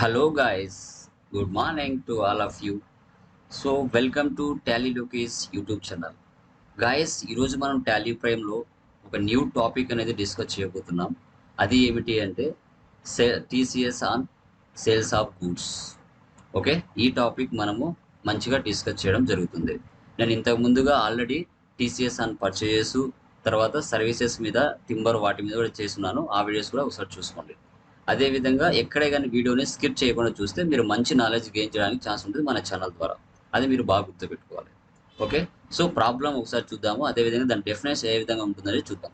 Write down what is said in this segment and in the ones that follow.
Hello guys good morning to all of you so welcome to Tally Lokesh YouTube channel guys ఈరోజు మనం Tally ప్రైమ్లో ఒక new topic అనేది discuss చేయబోతున్నాం. అది ఏమిటి అంటే say TCS on sales of goods okay ఈ టాపిక్ మనము మంచిగా డిస్కస్ చేయడం జరుగుతుంది. నేను ఇంతకు ముందుగా ఆల్రెడీ టీసీఎస్ ఆన్ పర్చేజెస్ తర్వాత సర్వీసెస్ మీద టింబర్ వాటి మీద కూడా చేస్తున్నాను. ఆ వీడియోస్ కూడా ఒకసారి చూసుకోండి. అదేవిధంగా ఎక్కడే కానీ వీడియోని స్కిప్ చేయకుండా చూస్తే మీరు మంచి నాలెడ్జ్ గెయిన్ చేయడానికి ఛాన్స్ ఉంటుంది మన ఛానల్ ద్వారా. అది మీరు బాగా గుర్తుపెట్టుకోవాలి. ఓకే సో ప్రాబ్లం ఒకసారి చూద్దాము. అదేవిధంగా దాని డెఫినెన్స్ ఏ విధంగా ఉంటుందని చూద్దాం.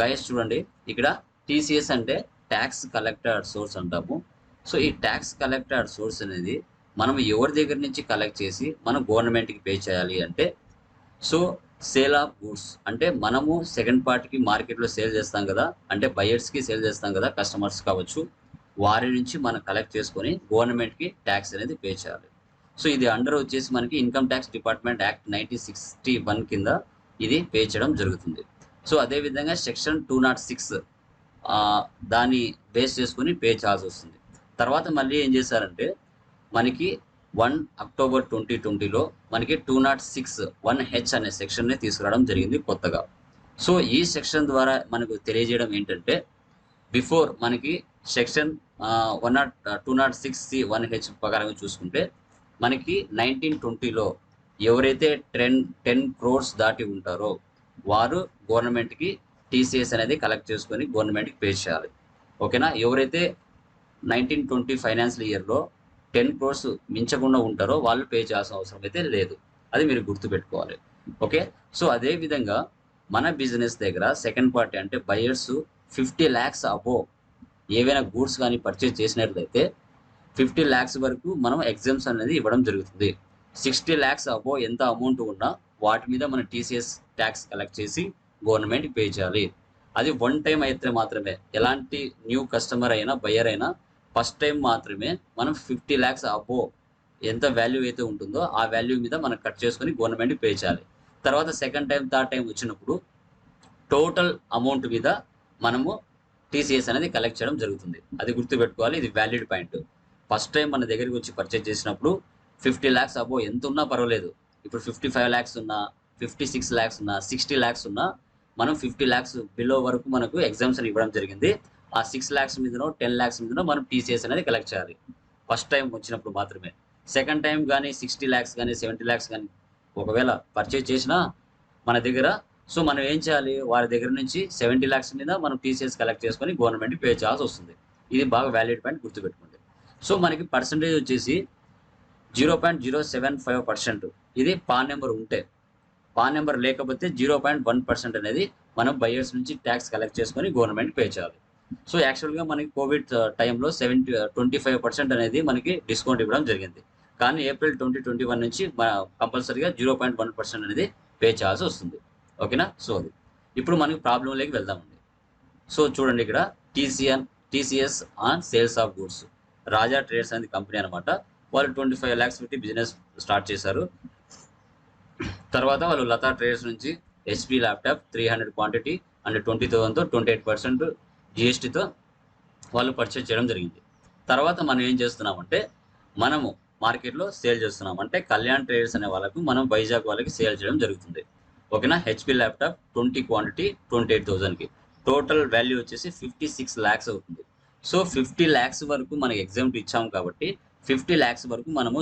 గైస్ చూడండి. ఇక్కడ టీసీఎస్ అంటే ట్యాక్స్ కలెక్టర్ సోర్స్ అంటాము. సో ఈ ట్యాక్స్ కలెక్టర్ సోర్స్ అనేది మనం ఎవరి దగ్గర నుంచి కలెక్ట్ చేసి మనం గవర్నమెంట్కి పే చేయాలి అంటే సో సేల్ ఆఫ్ గూడ్స్ అంటే మనము సెకండ్ పార్టీకి మార్కెట్లో సేల్ చేస్తాం కదా అంటే బయర్స్కి సేల్ చేస్తాం కదా కస్టమర్స్ కావచ్చు వారి నుంచి మనం కలెక్ట్ చేసుకొని గవర్నమెంట్కి ట్యాక్స్ అనేది పే చేయాలి. సో ఇది అండర్ వచ్చేసి మనకి income tax department act nineteen sixty one కింద ఇది పే చేయడం జరుగుతుంది. సో అదేవిధంగా సెక్షన్ టూ నాట్ సిక్స్ దాన్ని బేస్ చేసుకొని పే చేయాల్సి వస్తుంది. తర్వాత మళ్ళీ ఏం చేశారంటే మనకి వన్ అక్టోబర్ ట్వంటీ ట్వంటీలో మనకి two nought six one H అనే సెక్షన్ని తీసుకురావడం జరిగింది కొత్తగా. సో ఈ సెక్షన్ ద్వారా మనకు తెలియజేయడం ఏంటంటే బిఫోర్ మనకి section one nought two nought six C one H ప్రకారంగా చూసుకుంటే మనకి నైన్టీన్ ట్వంటీలో ఎవరైతే టెన్ టెన్ క్రోర్స్ దాటి ఉంటారో వారు గవర్నమెంట్కి టీసీఎస్ అనేది కలెక్ట్ చేసుకొని గవర్నమెంట్కి పే చేయాలి. ఓకేనా? ఎవరైతే నైన్టీన్ ట్వంటీ ఫైనాన్షియల్ ఇయర్లో టెన్ క్రోర్స్ మించకుండా ఉంటారో వాళ్ళు పే చేయాల్సిన అవసరం అయితే లేదు. అది మీరు గుర్తుపెట్టుకోవాలి. ఓకే? సో అదే విధంగా మన బిజినెస్ దగ్గర సెకండ్ పార్టీ అంటే బయర్స్ ఫిఫ్టీ ల్యాక్స్ అబో ఏవైనా గూడ్స్ కానీ పర్చేజ్ చేసినట్లయితే ఫిఫ్టీ ల్యాక్స్ వరకు మనం ఎగ్జామ్స్ అనేది ఇవ్వడం జరుగుతుంది. సిక్స్టీ ల్యాక్స్ అబో ఎంత అమౌంట్ ఉన్నా వాటి మీద మన టీసీఎస్ ట్యాక్స్ కలెక్ట్ చేసి గవర్నమెంట్ పే చేయాలి. అది వన్ టైం అయితే మాత్రమే. ఎలాంటి న్యూ కస్టమర్ అయినా బయర్ అయినా ఫస్ట్ టైం మాత్రమే మనం ఫిఫ్టీ ల్యాక్స్ అబో ఎంత వాల్యూ అయితే ఉంటుందో ఆ వాల్యూ మీద మనం కట్ చేసుకొని గవర్నమెంట్ పే చేయాలి. తర్వాత సెకండ్ టైం థర్డ్ టైం వచ్చినప్పుడు టోటల్ అమౌంట్ మీద మనము టీసీఎస్ అనేది కలెక్ట్ చేయడం జరుగుతుంది. అది గుర్తుపెట్టుకోవాలి ఇది వ్యాలిడ్ పాయింట్. ఫస్ట్ టైం మన దగ్గరికి వచ్చి పర్చేజ్ చేసినప్పుడు ఫిఫ్టీ ల్యాక్స్ అబో ఎంత ఉన్నా పర్వాలేదు. ఇప్పుడు ఫిఫ్టీ ఫైవ్ ల్యాక్స్ ఉన్నా ఫిఫ్టీ సిక్స్ ల్యాక్స్ ఉన్నా సిక్స్టీ ల్యాక్స్ ఉన్నా మనం ఫిఫ్టీ ల్యాక్స్ బిలో వరకు మనకు ఎగ్జామ్స్ ఇవ్వడం జరిగింది. ఆ సిక్స్ ల్యాక్స్ మీదనో టెన్ ల్యాక్స్ మీదనో మనం టీసీఎస్ అనేది కలెక్ట్ చేయాలి. ఫస్ట్ టైం వచ్చినప్పుడు మాత్రమే. సెకండ్ టైం కానీ సిక్స్టీ ల్యాక్స్ కానీ సెవెంటీ ల్యాక్స్ కానీ ఒకవేళ పర్చేజ్ చేసినా మన దగ్గర సో మనం ఏం చేయాలి? వారి దగ్గర నుంచి సెవెంటీ ల్యాక్స్ మీద మనం టీసీఎస్ కలెక్ట్ చేసుకొని గవర్నమెంట్ పే చేయాల్సి వస్తుంది. ఇది బాగా వ్యాలిడ్ పాయింట్ గుర్తుపెట్టుకోండి. సో మనకి పర్సంటేజ్ వచ్చేసి zero point zero seven five percent ఇది పాన్ నెంబర్ ఉంటే పాన్ నెంబర్ లేకపోతే జీరో పాయింట్ వన్ పర్సెంట్ అనేది మనం బయర్స్ నుంచి ట్యాక్స్ కలెక్ట్ చేసుకొని గవర్నమెంట్ పే చేయాలి. సో యాక్చువల్గా మనకి కోవిడ్ టైంలో సెవెంటీ ట్వంటీ ఫైవ్ పర్సెంట్ అనేది మనకి డిస్కౌంట్ ఇవ్వడం జరిగింది. కానీ ఏప్రిల్ ట్వంటీ ట్వంటీ వన్ నుంచి మన కంపల్సరీగా జీరో పాయింట్ వన్ పర్సెంట్ అనేది పే చేయాల్సి వస్తుంది. ఓకేనా సో అది. ఇప్పుడు మనకి ప్రాబ్లంలోకి వెళ్దామండి సో చూడండి ఇక్కడ TCN TCS on sales of goods Raja trades అనేది కంపెనీ అనమాట వాళ్ళు ట్వంటీ ఫైవ్ ల్యాక్స్ పెట్టి బిజినెస్ స్టార్ట్ చేశారు. తర్వాత వాళ్ళు లతా ట్రేడర్స్ నుంచి HP laptop three hundred quantity and twenty థౌసండ్తో twenty eight percent జిఎస్టీతో వాళ్ళు పర్చేజ్ చేయడం జరిగింది. తర్వాత మనం ఏం చేస్తున్నామంటే మనము మార్కెట్లో సేల్ చేస్తున్నాం అంటే కళ్యాణ్ ట్రేడర్స్ అనే వాళ్ళకు మనం వైజాగ్ వాళ్ళకి సేల్ చేయడం జరుగుతుంది. ఓకేనా? HP laptop twenty quantity twenty eight థౌసండ్కి total value వచ్చేసి ఫిఫ్టీ సిక్స్ ల్యాక్స్ అవుతుంది. సో ఫిఫ్టీ ల్యాక్స్ వరకు మనకి ఎగ్జామ్ ఇచ్చాము కాబట్టి ఫిఫ్టీ ల్యాక్స్ వరకు మనము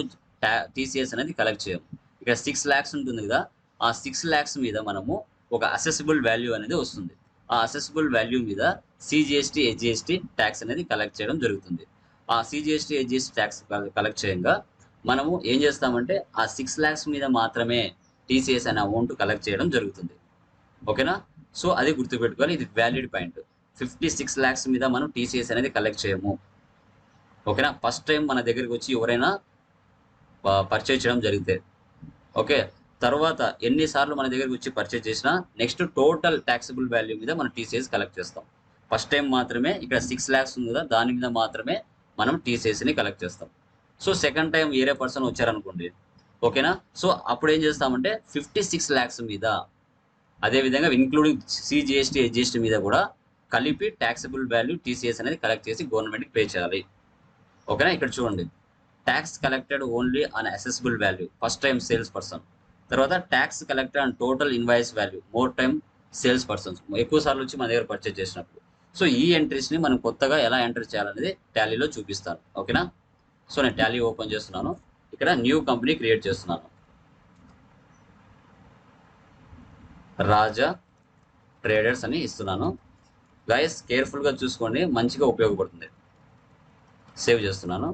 టీసీఎస్ అనేది కలెక్ట్ చేయము. ఇక్కడ సిక్స్ ల్యాక్స్ ఉంటుంది కదా ఆ సిక్స్ ల్యాక్స్ మీద మనము ఒక అసెసిబుల్ వాల్యూ అనేది వస్తుంది. ఆ అసెసిబుల్ వాల్యూ మీద సిజిఎస్టీ హెచ్జిఎస్టీ ట్యాక్స్ అనేది కలెక్ట్ చేయడం జరుగుతుంది. ఆ సిజిఎస్టీ హెచ్జిఎస్టీ ట్యాక్స్ కలెక్ట్ చేయంగా మనము ఏం చేస్తామంటే ఆ సిక్స్ ల్యాక్స్ మీద మాత్రమే టీసీఎస్ అనే అమౌంట్ కలెక్ట్ చేయడం జరుగుతుంది. ఓకేనా? సో అది గుర్తుపెట్టుకోవాలి. ఇది valid point fifty six lakhs మీద మనం టీసీఎస్ అనేది కలెక్ట్ చేయము. ఓకేనా? ఫస్ట్ టైం మన దగ్గరికి వచ్చి ఎవరైనా పర్చేజ్ చేయడం జరిగితే. ఓకే? తర్వాత ఎన్నిసార్లు మన దగ్గరికి వచ్చి పర్చేజ్ చేసినా నెక్స్ట్ టోటల్ ట్యాక్సిబుల్ వాల్యూ మీద మనం టీసీఎస్ కలెక్ట్ చేస్తాం. ఫస్ట్ టైం మాత్రమే ఇక్కడ సిక్స్ ల్యాక్స్ ఉంది కదా దాని మీద మాత్రమే మనం టీసీఎస్ని కలెక్ట్ చేస్తాం. సో సెకండ్ టైం వేరే పర్సన్ వచ్చారనుకోండి ఓకేనా సో అప్పుడు ఏం చేస్తామంటే ఫిఫ్టీ సిక్స్ ల్యాక్స్ మీద అదేవిధంగా ఇంక్లూడింగ్ సిజిఎస్టీ హెచ్జిఎస్టీ మీద కూడా కలిపి ట్యాక్సిబుల్ వాల్యూ టీసీఎస్ అనేది కలెక్ట్ చేసి గవర్నమెంట్కి పే చేయాలి. ఓకేనా ఇక్కడ చూడండి. Tax collected only on assessable value first time sales person తర్వాత tax collector and total invoice value more time sales persons ఎక్కువ సార్లు వచ్చి మన దగ్గర పర్చేజ్ చేసినప్పుడు. సో ఈ ఎంట్రీస్ని మనం కొత్తగా ఎలా ఎంటర్ చేయాలనేది టాలీలో చూపిస్తాను. ఓకేనా సో నేను టాలీ ఓపెన్ చేస్తున్నాను. ఇక్కడ న్యూ కంపెనీ క్రియేట్ చేస్తున్నాను. రాజా ట్రేడర్స్ అని ఇస్తున్నాను. గైస్ కేర్ఫుల్గా చూసుకోండి. మంచిగా ఉపయోగపడుతుంది. సేవ్ చేస్తున్నాను.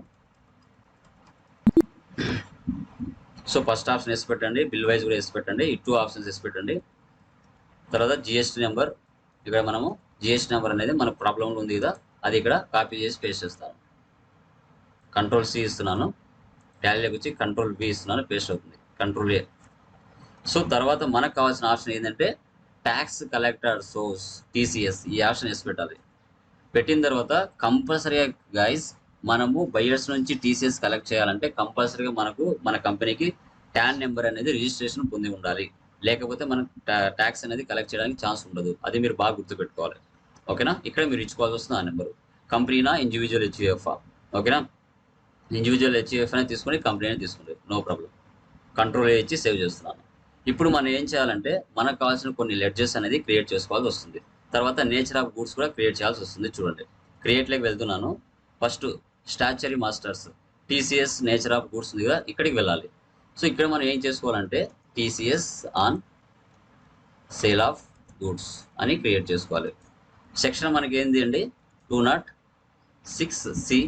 సో ఫస్ట్ ఆప్షన్ వేసి పెట్టండి బిల్ వైజ్ కూడా వేసి పెట్టండి ఈ టూ ఆప్షన్స్ వేసి పెట్టండి. తర్వాత జిఎస్టీ నెంబర్ ఇక్కడ మనము జిఎస్టీ నెంబర్ అనేది మన ప్రాబ్లంలో ఉంది కదా అది ఇక్కడ కాపీ చేసి పేస్ట్ చేస్తాను. కంట్రోల్ సి ఇస్తున్నాను ట్యాలీలోకి వచ్చి కంట్రోల్ బి ఇస్తున్నాను పేస్ట్ అవుతుంది. కంట్రోల్ ఏ సో తర్వాత మనకు కావాల్సిన ఆప్షన్ ఏంటంటే ట్యాక్స్ కలెక్టర్ సోర్స్ టీసీఎస్ ఈ ఆప్షన్ వేసి పెట్టాలి. పెట్టిన తర్వాత కంపల్సరీగా గైస్ మనము బయర్స్ నుంచి టీసీఎస్ కలెక్ట్ చేయాలంటే కంపల్సరీగా మనకు మన కంపెనీకి ట్యాన్ నెంబర్ అనేది రిజిస్ట్రేషన్ పొంది ఉండాలి. లేకపోతే మనం ట్యాక్స్ అనేది కలెక్ట్ చేయడానికి ఛాన్స్ ఉండదు. అది మీరు బాగా గుర్తుపెట్టుకోవాలి. ఓకేనా ఇక్కడ మీరు ఇచ్చుకోవాల్సి వస్తుంది ఆ నెంబరు కంపెనీనా ఇండివిజువల్ హెచ్యుఎఫ్ ఓకేనా ఇండివిజువల్ హెచ్యుఎఫ్ అనేది తీసుకొని కంపెనీ అనేది తీసుకుంటే నో ప్రాబ్లం కంట్రోల్ ఇచ్చి సేవ్ చేస్తున్నాను. ఇప్పుడు మనం ఏం చేయాలంటే మనకు కావాల్సిన కొన్ని లెడ్జెస్ అనేది క్రియేట్ చేసుకోవాల్సి వస్తుంది. తర్వాత నేచర్ ఆఫ్ గూడ్స్ కూడా క్రియేట్ చేయాల్సి వస్తుంది చూడండి. క్రియేట్లోకి వెళ్తున్నాను. First statutory masters TCS nature of goods ఉంది కదా ఇక్కడికి వెళ్ళాలి. సో ఇక్కడ మనం ఏం చేసుకోవాలంటే TCS on sale of goods అని క్రియేట్ చేసుకోవాలి. సెక్షన్ మనకి ఏంది అండి? Two nought six C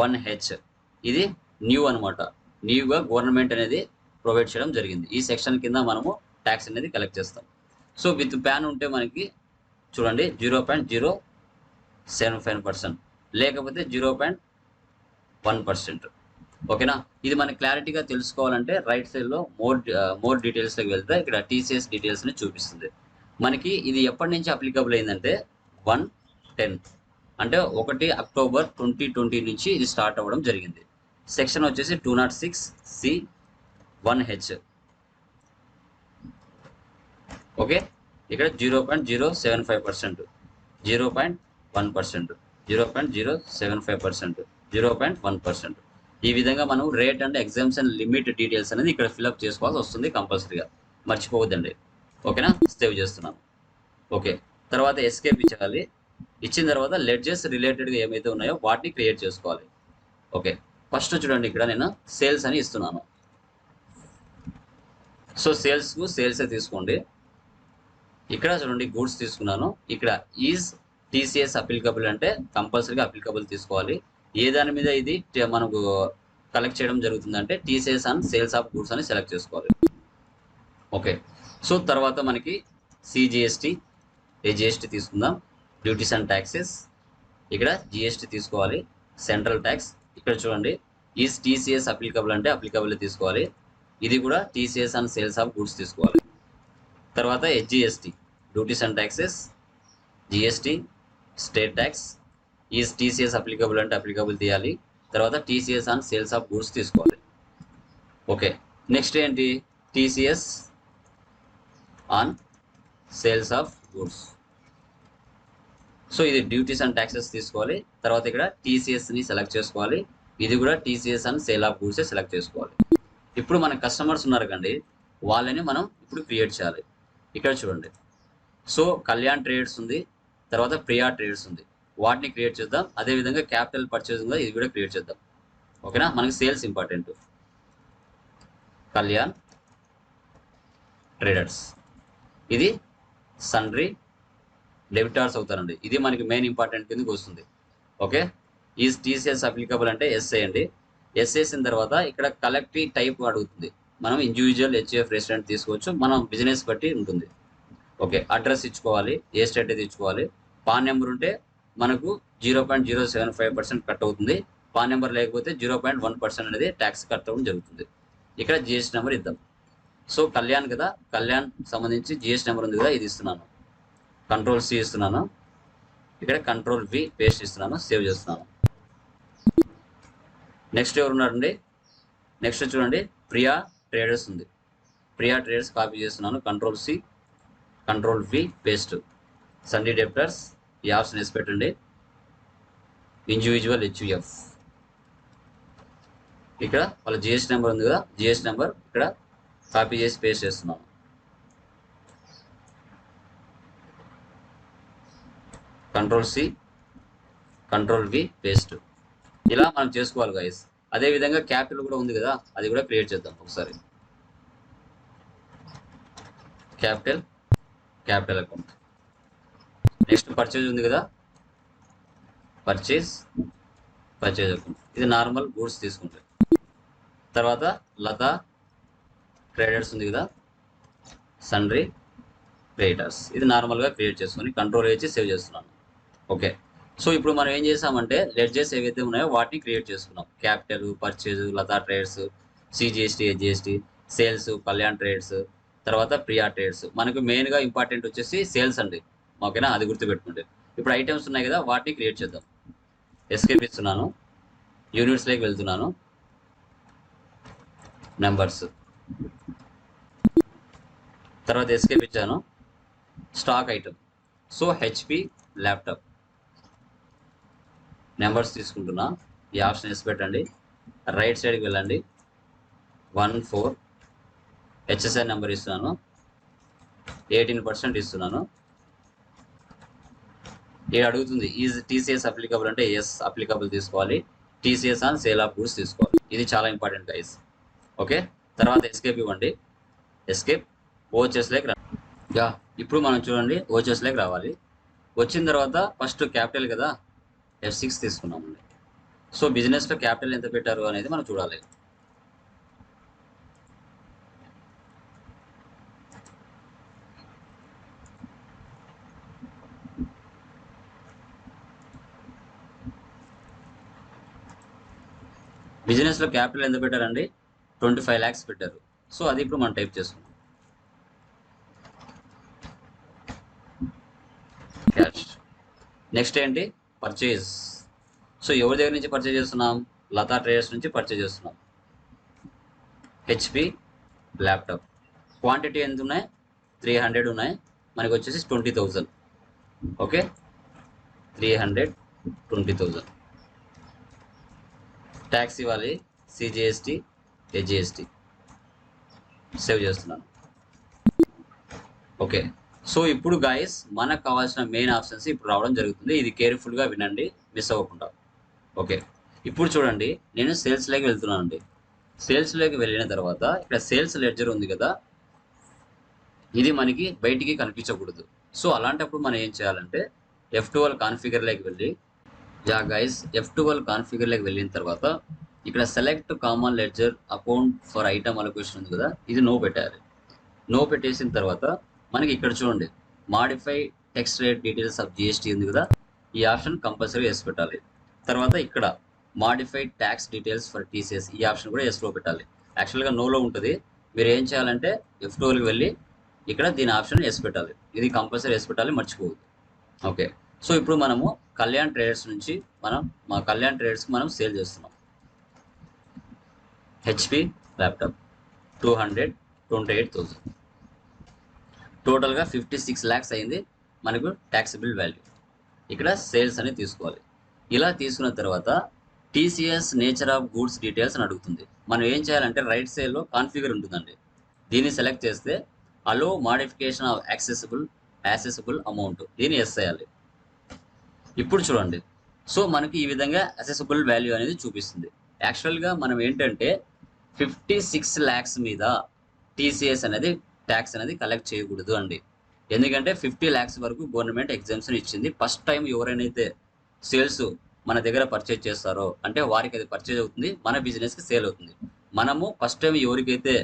one H. ఇది న్యూ అనమాట న్యూగా గవర్నమెంట్ అనేది ప్రొవైడ్ చేయడం జరిగింది. ఈ సెక్షన్ కింద మనము ట్యాక్స్ అనేది కలెక్ట్ చేస్తాం. సో విత్ ప్యాన్ ఉంటే మనకి చూడండి zero point zero seven five percent. లేకపోతే జీరో పాయింట్ వన్ పర్సెంట్. ఓకేనా? ఇది మనకి క్లారిటీగా తెలుసుకోవాలంటే రైట్ సైడ్లో మోర్ మోర్ డీటెయిల్స్లోకి వెళ్తే ఇక్కడ టీసీఎస్ డీటెయిల్స్ని చూపిస్తుంది. మనకి ఇది ఎప్పటి నుంచి అప్లికబుల్ అయిందంటే వన్ టెన్ అంటే ఒకటి అక్టోబర్ ట్వంటీ ట్వంటీ నుంచి ఇది స్టార్ట్ అవ్వడం జరిగింది. సెక్షన్ వచ్చేసి two nought six C one H. Okay? ఇక్కడ zero point zero seven five percent. Zero point one percent. Zero point zero seven five percent zero point one percent. ఈ విధంగా మనం rate and exemption limit details అనేది ఇక్కడ fill up చేసుకోవాల్సి వస్తుంది కంపల్సరీగా మర్చిపోవద్దండి. ఓకేనా? సేవ్ చేస్తున్నాను. ఓకే. తర్వాత ఎస్కేప్ ఇచ్చేయాలి ఇచ్చిన తర్వాత లెడ్జెస్ రిలేటెడ్గా ఏమైతే ఉన్నాయో వాటిని క్రియేట్ చేసుకోవాలి. ఓకే. ఫస్ట్ చూడండి ఇక్కడ నేను సేల్స్ అని ఇస్తున్నాను. సో సేల్స్కు సేల్సే తీసుకోండి. ఇక్కడ చూడండి గూడ్స్ తీసుకున్నాను. ఇక్కడ ఈజ్ టీసీఎస్ అప్లికబుల్ అంటే కంపల్సరీగా అప్లికబుల్ తీసుకోవాలి. ఏ దాని మీద ఇది మనకు కలెక్ట్ చేయడం జరుగుతుందంటే TCS and sales of goods అని సెలెక్ట్ చేసుకోవాలి. ఓకే సో తర్వాత మనకి సిజిఎస్టీ ఏ జిఎస్టీ తీసుకుందాం. డ్యూటీస్ అండ్ ట్యాక్సెస్ ఇక్కడ జిఎస్టీ తీసుకోవాలి. సెంట్రల్ ట్యాక్స్ ఇక్కడ చూడండి. ఈస్ టీసీఎస్ అప్లికబుల్ అంటే అప్లికబుల్ తీసుకోవాలి. ఇది కూడా TCS and sales of goods తీసుకోవాలి. తర్వాత HGST duties and taxes GST state tax. Is TCS applicable అంటే అప్లికబుల్ తీయాలి. తర్వాత TCS on sales of goods తీసుకోవాలి. ఓకే. నెక్స్ట్ ఏంటి? TCS on sales of goods. So ఇది డ్యూటీస్ అండ్ ట్యాక్సెస్ తీసుకోవాలి. తర్వాత ఇక్కడ టీసీఎస్ని సెలెక్ట్ చేసుకోవాలి. ఇది కూడా టీసీఎస్ అండ్ సేల్ ఆఫ్ గూడ్సే సెలెక్ట్ చేసుకోవాలి. ఇప్పుడు మన కస్టమర్స్ ఉన్నారు కండి. వాళ్ళని మనం ఇప్పుడు క్రియేట్ చేయాలి. ఇక్కడ చూడండి. సో కళ్యాణ్ ట్రేడ్స్ ఉంది. తర్వాత ప్రియా ట్రేడ్స్ ఉంది. వాటిని క్రియేట్ చేద్దాం. అదేవిధంగా క్యాపిటల్ పర్చేజ్ ఉందా ఇది కూడా క్రియేట్ చేద్దాం. ఓకేనా? మనకి సేల్స్ ఇంపార్టెంట్. కళ్యాణ్ ట్రేడర్స్. ఇది సన్రీ డెబిటార్స్ అవుతారండి. ఇది మనకి మెయిన్ ఇంపార్టెంట్ కిందకి వస్తుంది. ఓకే? ఈ టీసీఎస్ అప్లికబుల్ అంటే ఎస్ అండి. ఎస్ వేసిన తర్వాత ఇక్కడ కలెక్టివ్ టైప్ అడుగుతుంది. మనం ఇండివిజువల్ హెచ్ఎఫ్ రెసిడెంట్ తీసుకోవచ్చు. మనం బిజినెస్ బట్టి ఉంటుంది. ఓకే అడ్రస్ ఇచ్చుకోవాలి ఏ స్టేట్ అయితే ఇచ్చుకోవాలి. పాన్ నెంబర్ ఉంటే మనకు zero point zero seven five percent cut అవుతుంది. పాన్ నెంబర్ లేకపోతే జీరో పాయింట్ వన్ పర్సెంట్ అనేది ట్యాక్స్ కట్ అవ్వడం జరుగుతుంది. ఇక్కడ జిఎస్టీ నెంబర్ ఇద్దాం. సో కళ్యాణ్ కదా కళ్యాణ్ సంబంధించి జిఎస్టీ నెంబర్ ఉంది కదా ఇది ఇస్తున్నాను. కంట్రోల్ సి ఇస్తున్నాను. ఇక్కడ కంట్రోల్ వి పేస్ట్ ఇస్తున్నాను సేవ్ చేస్తున్నాను. నెక్స్ట్ ఎవరు ఉన్నారండి నెక్స్ట్ చూడండి ప్రియా ట్రేడర్స్ ఉంది. ప్రియా ట్రేడర్స్ కాపీ చేస్తున్నాను control C control V paste. Sundry debtors ఈ ఆప్షన్ వేసి పెట్టండి. ఇండివిజువల్ హెచ్యుఎఫ్ ఇక్కడ వాళ్ళ జిఎస్టీ నెంబర్ ఉంది కదా జిఎస్టీ నెంబర్ ఇక్కడ కాపీ చేసి పేస్ట్ చేస్తున్నాను control C control V paste ఇలా మనం చేసుకోవాలి గాయస్ అదే విధంగా క్యాపిటల్ కూడా ఉంది కదా అది కూడా క్రియేట్ చేద్దాం ఒకసారి. Capital capital account next purchase ఉంది కదా? పర్చేజ్ పర్చేజ్ అకౌంట్ ఇది నార్మల్ గూడ్స్ తీసుకుంటుంది తర్వాత లతా ట్రేడర్స్ ఉంది కదా? సన్రీ క్రియేటర్స్ ఇది నార్మల్గా క్రియేట్ చేసుకొని కంట్రోల్ చేసి సేవ్ చేస్తున్నాను. ఓకే సో ఇప్పుడు మనం ఏం చేసామంటే లెడ్జెస్ ఏవైతే ఉన్నాయో వాటిని క్రియేట్ చేసుకున్నాం. Capital purchase Latha trades CGST HGST sales Kalyan trades తర్వాత ప్రియా ట్రేడ్స్ మనకు మెయిన్గా ఇంపార్టెంట్ వచ్చేసి సేల్స్ అండి. ఓకేనా? అది గుర్తుపెట్టుకోండి. ఇప్పుడు ఐటమ్స్ ఉన్నాయి కదా వాటిని క్రియేట్ చేద్దాం. ఎస్కేప్ ఇస్తున్నాను. యూనిట్స్లోకి వెళ్తున్నాను. నెంబర్స్ తర్వాత ఎస్కేప్ ఇచ్చాను. Stock item so HP laptop numbers తీసుకుంటున్నా. ఈ ఆప్షన్ వేసి పెట్టండి. రైట్ సైడ్కి వెళ్ళండి. వన్ ఫోర్ హెచ్ఎస్ఐ నెంబర్ ఇస్తున్నాను. ఎయిటీన్ పర్సెంట్ ఇస్తున్నాను. ఇది అడుగుతుంది ఈజ్ టీసీఎస్ అప్లికబుల్ అంటే ఎస్ అప్లికబుల్ తీసుకోవాలి. TCS on sale of goods తీసుకోవాలి. ఇది చాలా ఇంపార్టెంట్ గైస్ ఓకే తర్వాత ఎస్కేప్ ఇవ్వండి. ఎస్కేప్ ఓచెస్లోకి రా. యా ఇప్పుడు మనం చూడండి ఓచెస్లోకి రావాలి. వచ్చిన తర్వాత ఫస్ట్ క్యాపిటల్ కదా ఎఫ్ సిక్స్ తీసుకున్నామండి. సో బిజినెస్లో క్యాపిటల్ ఎంత పెట్టారు అనేది మనం చూడాలి. బిజినెస్లో క్యాపిటల్ ఎంత పెట్టారండి? ట్వంటీ ఫైవ్ ల్యాక్స్ పెట్టారు. సో అది ఇప్పుడు మనం టైప్ చేసుకున్నాం క్యాష్ నెక్స్ట్ ఏంటి? పర్చేజ్ సో ఎవరి దగ్గర నుంచి పర్చేజ్ చేస్తున్నాం? లతా ట్రేడర్స్ నుంచి పర్చేజ్ చేస్తున్నాం. హెచ్పి ల్యాప్టాప్ క్వాంటిటీ ఎంత ఉన్నాయి? త్రీ హండ్రెడ్ ఉన్నాయి. మనకి వచ్చేసి twenty thousand okay three hundred twenty thousand tax ఇవ్వాలి సిజిఎస్టి హెచ్జిఎస్టి సేవ్ చేస్తున్నాను. ఓకే. సో ఇప్పుడు గాయస్ మనకు కావాల్సిన మెయిన్ ఆప్షన్స్ ఇప్పుడు రావడం జరుగుతుంది. ఇది కేర్ఫుల్గా వినండి మిస్ అవ్వకుండా. ఓకే. ఇప్పుడు చూడండి నేను సేల్స్లోకి వెళ్తున్నానండి. సేల్స్లోకి వెళ్ళిన తర్వాత ఇక్కడ సేల్స్ లెడ్జర్ ఉంది కదా. ఇది మనకి బయటికి కనిపించకూడదు. సో అలాంటప్పుడు మనం ఏం చేయాలంటే ఎఫ్ టువల్ కాన్ఫిగర్లోకి వెళ్ళి యా గైస్ ఎఫ్ ట్వెల్వ్ కాన్ఫిగర్లోకి వెళ్ళిన తర్వాత ఇక్కడ select common ledger account for item allocation ఉంది కదా ఇది నో పెట్టాలి నో పెట్టేసిన తర్వాత మనకి ఇక్కడ చూడండి modify text rate details of GST ఉంది కదా ఈ ఆప్షన్ కంపల్సరీ వేసి పెట్టాలి. తర్వాత ఇక్కడ modified tax details for TCS ఈ ఆప్షన్ కూడా ఎస్లో పెట్టాలి. యాక్చువల్గా నోలో ఉంటుంది. మీరు ఏం చేయాలంటే ఎఫ్ టూల్కి వెళ్ళి ఇక్కడ దీని ఆప్షన్ ఎస్ పెట్టాలి. ఇది కంపల్సరీ ఎస్ పెట్టాలి మర్చిపోవద్దు. ఓకే సో ఇప్పుడు మనము కళ్యాణ్ ట్రేడర్స్ నుంచి మనం మా కళ్యాణ్ ట్రేడర్స్కి మనం సేల్ చేస్తున్నాం. HP laptop two hundred twenty eight thousand టోటల్గా ఫిఫ్టీ సిక్స్ ల్యాక్స్ అయింది మనకు ట్యాక్సిబుల్ వాల్యూ. ఇక్కడ సేల్స్ అనేది తీసుకోవాలి. ఇలా తీసుకున్న తర్వాత TCS nature of goods details అని అడుగుతుంది. మనం ఏం చేయాలంటే రైట్ సైడ్లో కాన్ఫిగర్ ఉంటుందండి. దీన్ని సెలెక్ట్ చేస్తే allow modification of accessible accessible amount. దీన్ని ఎస్ చేయాలి. ఇప్పుడు చూడండి. సో మనకి ఈ విధంగా అసెసిబుల్ వాల్యూ అనేది చూపిస్తుంది. యాక్చువల్గా మనం ఏంటంటే ఫిఫ్టీ సిక్స్ ల్యాక్స్ మీద టీసీఎస్ అనేది ట్యాక్స్ అనేది కలెక్ట్ చేయకూడదు అండి. ఎందుకంటే ఫిఫ్టీ ల్యాక్స్ వరకు గవర్నమెంట్ ఎగ్జామ్షన్ ఇచ్చింది. ఫస్ట్ టైం ఎవరైనైతే సేల్స్ మన దగ్గర పర్చేజ్ చేస్తారో అంటే వారికి అది పర్చేజ్ అవుతుంది మన బిజినెస్కి సేల్ అవుతుంది. మనము ఫస్ట్ టైం ఎవరికైతే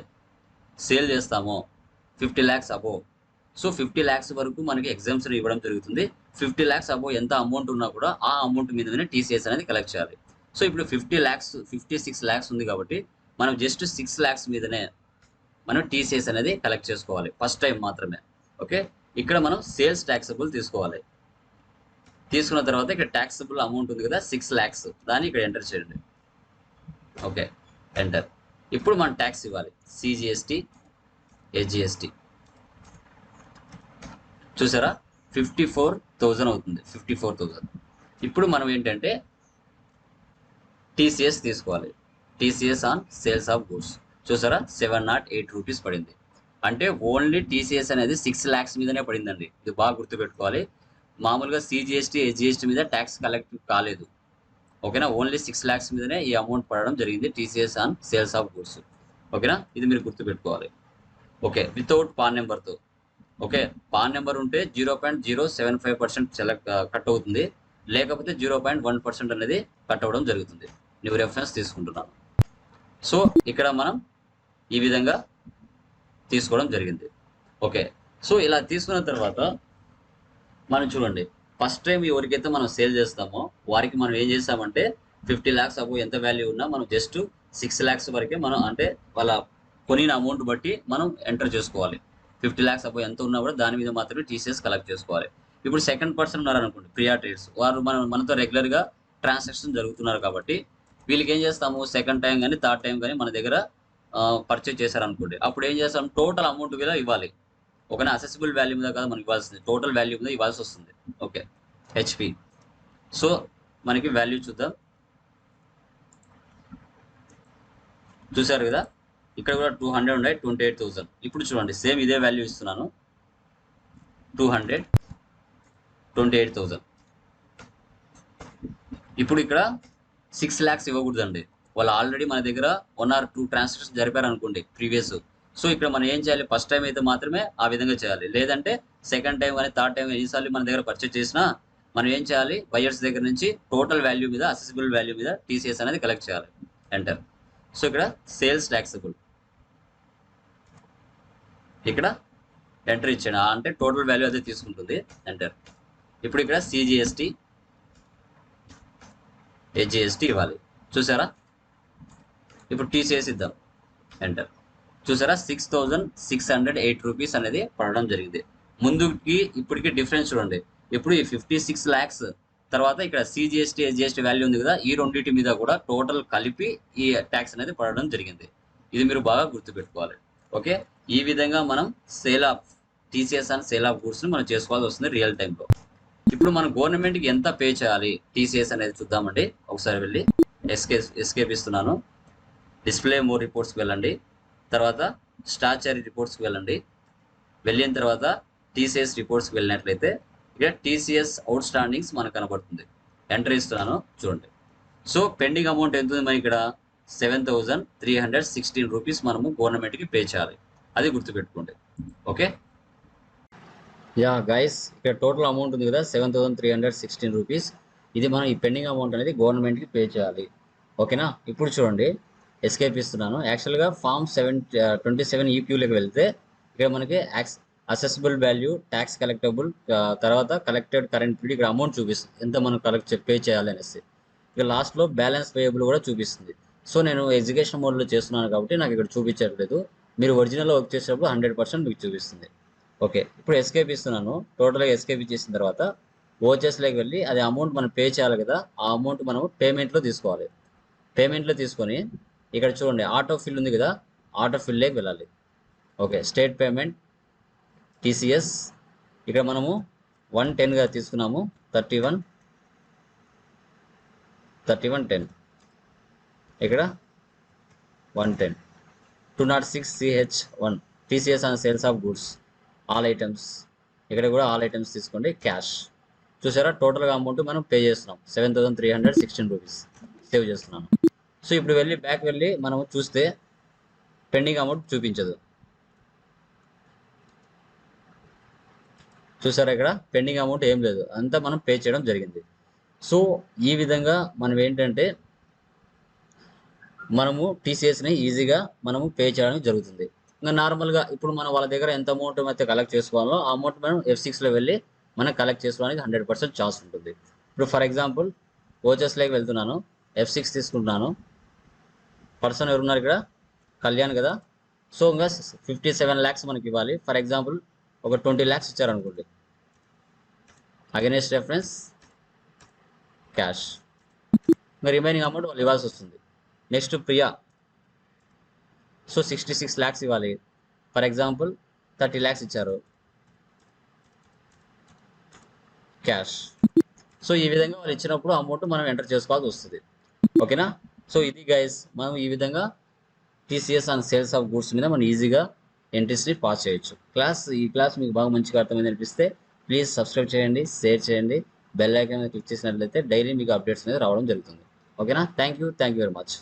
సేల్ చేస్తామో fifty lakhs above so fifty lakhs వరకు మనకి ఎగ్జామ్షన్ ఇవ్వడం జరుగుతుంది. ఫిఫ్టీ ల్యాక్స్ అబో ఎంత అమౌంట్ ఉన్నా కూడా ఆ అమౌంట్ మీదనే టీసీఎస్ అనేది కలెక్ట్ చేయాలి. సో ఇప్పుడు fifty lakhs fifty six lakhs ఉంది కాబట్టి మనం జస్ట్ సిక్స్ ల్యాక్స్ మీదనే మనం టీసీఎస్ అనేది కలెక్ట్ చేసుకోవాలి. ఫస్ట్ టైం మాత్రమే. ఓకే ఇక్కడ మనం సేల్స్ ట్యాక్సబుల్ తీసుకోవాలి. తీసుకున్న తర్వాత ఇక్కడ ట్యాక్సబుల్ అమౌంట్ ఉంది కదా సిక్స్ ల్యాక్స్ దాన్ని ఇక్కడ ఎంటర్ చేయండి. ఓకే ఎంటర్ ఇప్పుడు మనం ట్యాక్స్ ఇవ్వాలి. సిజిఎస్టి హెచ్జిఎస్టి చూసారా? ఫిఫ్టీ ఫోర్ థౌజండ్ అవుతుంది ఫిఫ్టీ ఫోర్ థౌజండ్ ఇప్పుడు మనం ఏంటంటే టీసీఎస్ తీసుకోవాలి. TCS on sales of goods చూసారా? సెవెన్ నాట్ ఎయిట్ రూపీస్ పడింది. అంటే ఓన్లీ టీసీఎస్ అనేది సిక్స్ ల్యాక్స్ మీదనే పడిందండి. ఇది బాగా గుర్తుపెట్టుకోవాలి. మామూలుగా సిజిఎస్టీ ఎస్జిఎస్టీ మీద ట్యాక్స్ కలెక్ట్ కాలేదు. ఓకేనా? ఓన్లీ సిక్స్ ల్యాక్స్ మీదనే ఈ అమౌంట్ పడడం జరిగింది TCS on sales of goods ఓకేనా? ఇది మీరు గుర్తుపెట్టుకోవాలి. ఓకే వితౌట్ పాన్ నెంబర్తో ఓకే పాన్ నెంబర్ ఉంటే zero point zero seven five percent select cut అవుతుంది. లేకపోతే జీరో పాయింట్ వన్ పర్సెంట్ అనేది కట్ అవ్వడం జరుగుతుంది. నువ్వు రెఫరెన్స్ తీసుకుంటున్నాను సో ఇక్కడ మనం ఈ విధంగా తీసుకోవడం జరిగింది. ఓకే సో ఇలా తీసుకున్న తర్వాత మనం చూడండి. ఫస్ట్ టైం ఎవరికైతే మనం సేల్ చేస్తామో వారికి మనం ఏం చేస్తామంటే ఫిఫ్టీ ల్యాక్స్ అబో ఎంత వాల్యూ ఉన్నా మనం జస్ట్ సిక్స్ ల్యాక్స్ వరకే మనం అంటే వాళ్ళ కొనిన అమౌంట్ బట్టి మనం ఎంటర్ చేసుకోవాలి. ఫిఫ్టీ ల్యాక్స్ అబ్బో ఎంత ఉన్నా కూడా దాని మీద మాత్రమే టీసీఎస్ కలెక్ట్ చేసుకోవాలి. ఇప్పుడు సెకండ్ పర్సన్ ఉన్నారనుకోండి ప్రియా ట్రేడ్స్ వారు మనం మనతో రెగ్యులర్గా ట్రాన్సాక్షన్ జరుగుతున్నారు కాబట్టి వీళ్ళకి ఏం చేస్తాము? సెకండ్ టైం కానీ థర్డ్ టైం కానీ మన దగ్గర పర్చేజ్ చేశారనుకోండి అప్పుడు ఏం చేస్తాం? టోటల్ అమౌంట్ మీద ఇవ్వాలి. ఒకనే అసెసిబుల్ వాల్యూ మీద కాదు మనకి ఇవ్వాల్సింది. టోటల్ వాల్యూ మీద ఇవ్వాల్సి వస్తుంది. ఓకే. హెచ్పి సో మనకి వాల్యూ చూద్దాం. చూసారు కదా? ఇక్కడ కూడా టూ హండ్రెడ్ ఉన్నాయి ట్వంటీ ఎయిట్ థౌసండ్ ఇప్పుడు చూడండి సేమ్ ఇదే వాల్యూ ఇస్తున్నాను. Two hundred twenty eight thousand ఇప్పుడు ఇక్కడ సిక్స్ ల్యాక్స్ ఇవ్వకూడదండి. వాళ్ళు ఆల్రెడీ మన దగ్గర వన్ ఆర్ టూ ట్రాన్సాక్షన్ జరిపారు అనుకోండి ప్రీవియస్ సో ఇక్కడ మనం ఏం చేయాలి? ఫస్ట్ టైం అయితే మాత్రమే ఆ విధంగా చేయాలి. లేదంటే సెకండ్ టైం కానీ థర్డ్ టైం ఎన్నిసార్లు మన దగ్గర పర్చేజ్ చేసినా మనం ఏం చేయాలి? బయర్స్ దగ్గర నుంచి టోటల్ వాల్యూ మీద అసెసిబుల్ వాల్యూ మీద టీసీఎస్ అనేది కలెక్ట్ చేయాలి. ఎంటర్ సో ఇక్కడ సేల్స్ ట్యాక్సబుల్ ఇక్కడ ఎంటర్ ఇచ్చాడు. అంటే టోటల్ వాల్యూ అదే తీసుకుంటుంది. ఎంటర్ ఇప్పుడు ఇక్కడ సిజిఎస్టీ హెచ్జిఎస్టీ ఇవ్వాలి. చూసారా? ఇప్పుడు టీసీఎస్ ఇద్దాం. ఎంటర్ చూసారా? Six thousand six hundred eight rupees అనేది పడడం జరిగింది. ముందుకి ఇప్పటికి డిఫరెన్స్ చూడండి. ఇప్పుడు ఈ ఫిఫ్టీ సిక్స్ ల్యాక్స్ తర్వాత ఇక్కడ సిజిఎస్టీ ఎస్జిఎస్టీ వాల్యూ ఉంది కదా ఈ రెండింటి మీద కూడా టోటల్ కలిపి ఈ ట్యాక్స్ అనేది పడడం జరిగింది. ఇది మీరు బాగా గుర్తుపెట్టుకోవాలి. ఓకే ఈ విధంగా మనం sale of TCS and sale of గూడ్స్ని మనం చేసుకోవాల్సి వస్తుంది రియల్ టైంలో ఇప్పుడు మనం గవర్నమెంట్కి ఎంత పే చేయాలి? టీసీఎస్ అనేది చూద్దామండి. ఒకసారి వెళ్ళి ఎస్కేప్ ఎస్కేప్ ఇస్తున్నాను. డిస్ప్లే మోర్ రిపోర్ట్స్కి వెళ్ళండి. తర్వాత స్టాచరీ రిపోర్ట్స్కి వెళ్ళండి. వెళ్ళిన తర్వాత టీసీఎస్ రిపోర్ట్స్కి వెళ్ళినట్లయితే ఇక్కడ టీసీఎస్ అవుట్ స్టాండింగ్స్ మనకు కనబడుతుంది. ఎంటర్ ఇస్తున్నాను. చూడండి. సో పెండింగ్ అమౌంట్ ఎంత ఉంది మనకి ఇక్కడ? Seven thousand three hundred sixteen rupees మనము గవర్నమెంట్కి పే చేయాలి. అది గుర్తుపెట్టుకోండి. ఓకే? యా గైస్ ఇక్కడ టోటల్ అమౌంట్ ఉంది కదా seven thousand three hundred sixteen rupees ఇది మనం ఈ పెండింగ్ అమౌంట్ అనేది గవర్నమెంట్కి పే చేయాలి. ఓకేనా? ఇప్పుడు చూడండి ఎస్కేప్ ఇస్తున్నాను. యాక్చువల్గా ఫామ్ సెవెన్ ట్వంటీ సెవెన్ ఈక్యూలోకి వెళ్తే ఇక్కడ మనకి tax assessable value tax collectable తర్వాత కలెక్టెడ్ కరెంట్ పీరియడ్ ఇక్కడ అమౌంట్ చూపిస్తుంది. ఎంత మనం కలెక్ట్ పే చేయాలి అనేసి. ఇక లాస్ట్లో బ్యాలెన్స్ పేయబుల్ కూడా చూపిస్తుంది. సో నేను ఎడ్యుకేషన్ మోడ్లో చేస్తున్నాను కాబట్టి నాకు ఇక్కడ చూపించట్లేదు. మీరు ఒరిజినల్లో వర్క్ చేసేటప్పుడు హండ్రెడ్ పర్సెంట్ మీకు చూపిస్తుంది. ఓకే ఇప్పుడు ఎస్కేప్ ఇస్తున్నాను. టోటల్గా ఎస్కేప్ ఇచ్చేసిన తర్వాత ఓచెస్లోకి వెళ్ళి అది అమౌంట్ మనం పే చేయాలి కదా ఆ అమౌంట్ మనం పేమెంట్లో తీసుకోవాలి. పేమెంట్లో తీసుకొని ఇక్కడ చూడండి ఆటో ఫిల్ ఉంది కదా ఆటో ఫిల్లోకి వెళ్ళాలి. ఓకే స్టేట్ పేమెంట్ టీసీఎస్ ఇక్కడ మనము వన్ టెన్గా తీసుకున్నాము thirty one thirty one ten ఇక్కడ one ten two nought six CH one TCS and sales of goods all items ఇక్కడ కూడా ఆల్ ఐటమ్స్ తీసుకోండి. క్యాష్ చూసారా? టోటల్గా అమౌంట్ మనం పే చేస్తున్నాం. Seven thousand three hundred sixteen rupees save చేస్తున్నాను. So ఇప్పుడు వెళ్ళి బ్యాక్ వెళ్ళి మనం చూస్తే పెండింగ్ అమౌంట్ చూపించదు. చూసారా ఇక్కడ? పెండింగ్ అమౌంట్ ఏం లేదు. అంతా మనం పే చేయడం జరిగింది. సో ఈ విధంగా మనం ఏంటంటే మనము టీసీఎస్ని ఈజీగా మనము పే చేయడానికి జరుగుతుంది. ఇంకా నార్మల్గా ఇప్పుడు మనం వాళ్ళ దగ్గర ఎంత అమౌంట్ అయితే కలెక్ట్ చేసుకోవాలో ఆ అమౌంట్ మనం ఎఫ్ సిక్స్లో వెళ్ళి మనం కలెక్ట్ చేసుకోవడానికి హండ్రెడ్ పర్సెంట్ ఛాన్స్ ఉంటుంది. ఇప్పుడు ఫర్ ఎగ్జాంపుల్ ఓచెస్లోకి వెళ్తున్నాను ఎఫ్ సిక్స్ తీసుకుంటున్నాను. పర్సన్ ఎవరున్నారు ఇక్కడ? కళ్యాణ్ కదా? సో ఇంకా ఫిఫ్టీ సెవెన్ ల్యాక్స్ మనకి ఇవ్వాలి. ఫర్ ఎగ్జాంపుల్ ఒక ట్వంటీ ల్యాక్స్ ఇచ్చారనుకోండి. అగెనెస్ట్ రెఫరెన్స్ క్యాష్ ఇంకా రిమైనింగ్ అమౌంట్ వాళ్ళు ఇవ్వాల్సి వస్తుంది. Next Priya. So sixty six lakhs ఇవ్వాలి. ఫర్ ఎగ్జాంపుల్ థర్టీ ల్యాక్స్ ఇచ్చారు. క్యాష్ సో ఈ విధంగా వాళ్ళు ఇచ్చినప్పుడు అమౌంట్ మనం ఎంటర్ చేసుకోవాల్సి వస్తుంది. ఓకేనా సో ఇది గైస్ మనం ఈ విధంగా TCS and sales of goods మీద మనం ఈజీగా ఎంట్రీస్ని పాస్ చేయొచ్చు. క్లాస్ ఈ క్లాస్ మీకు బాగా మంచిగా అర్థమైంది అనిపిస్తే ప్లీజ్ సబ్స్క్రైబ్ చేయండి షేర్ చేయండి బెల్ ఐకాన్ మీద క్లిక్ చేసినట్లయితే డైలీ మీకు అప్డేట్స్ అనేది రావడం జరుగుతుంది. ఓకేనా thank you thank you very much